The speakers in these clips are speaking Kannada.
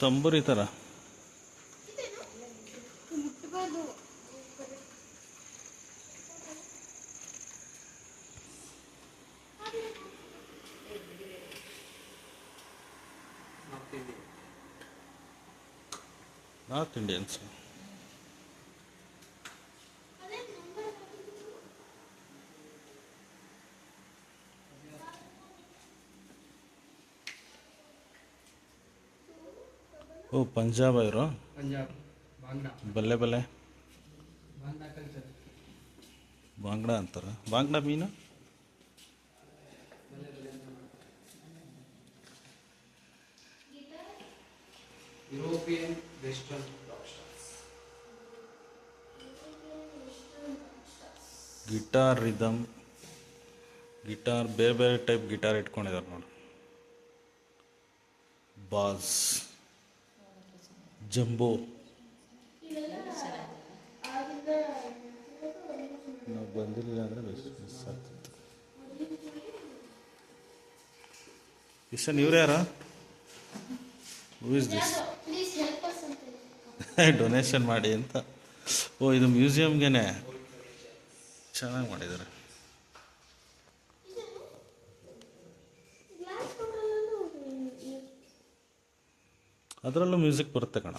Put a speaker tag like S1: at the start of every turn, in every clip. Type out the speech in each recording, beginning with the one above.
S1: ತಂಬೂರಿ ಥರ ನಾರ್ತ್ ಇಂಡಿಯನ್ಸ್ ಓ ಪಂಜಾಬ್ ಇವರು
S2: ಪಂಜಾಬ್
S1: ಬಲ್ಲೆ ಬಲ್ಲೆ. ಬಾಂಗ್ಡ ಅಂತಾರೆ. ಬಾಂಗ್ಡ ಮೀನು?
S2: European western
S1: guitar rhythm. Guitar ಬೇರೆ ಬೇರೆ ಟೈಪ್ ಗಿಟಾರ್ ಇಟ್ಕೊಂಡಿದ್ದಾರೆ ನೋಡಿ. ಬಾಸ್. ಜಂಬೋ. ನಾವು ಬಂದಿರಲಿಲ್ಲ ಅಂದರೆ ಬೆಸ್ಟ್ ಮಿಸ್ ಆಗ್ತಿತ್ತು. ಇಸ್ ಇವ್ರು ಯಾರ? ಹೂ ಇಸ್ ದಿಸ್ ಡೊನೇಷನ್ ಮಾಡಿ ಅಂತ. ಓ ಇದು ಮ್ಯೂಸಿಯಮ್ಗೆ ಚೆನ್ನಾಗಿ ಮಾಡಿದ್ದಾರೆ. ಅದರಲ್ಲೂ ಮ್ಯೂಸಿಕ್ ಬರುತ್ತೆ ಕಣ.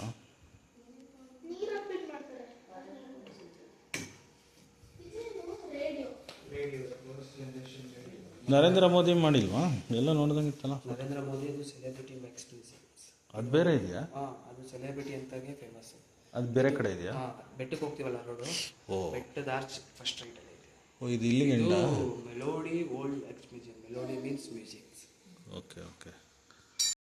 S1: ನರೇಂದ್ರ ಮೋದಿ ಮಾಡಿಲ್ವಾ? ಎಲ್ಲ ನೋಡಿದಂಗೆ ಇತ್ತಲ್ಲ
S2: ನರೇಂದ್ರ ಮೋದಿ ಸೆಲೆಬ್ರಿಟಿ ಮ್ಯಾಕ್ಸ್
S1: ಅದು ಬೇರೆ ಇದೆಯಾ?
S2: ಅದು ಸೆಲೆಬ್ರಿಟಿ ಅಂತಾಗೆ ಫೇಮಸ್
S1: ಅದು ಬೇರೆ ಕಡೆ ಇದೆಯಾ?
S2: ಬೆಟ್ಟಕ್ಕೆ ಹೋಗ್ತೀವಲ್ಲ ರೋಡು? ಬೆಟ್ಟದ ಆರ್ಚ್ ಫಸ್ಟ್ ರೈಟ್ ಅಲ್ಲಿ
S1: ಓ ಇದು ಇಲ್ಲಿಗೆ
S2: melody old ex museum melody means music
S1: okay okay.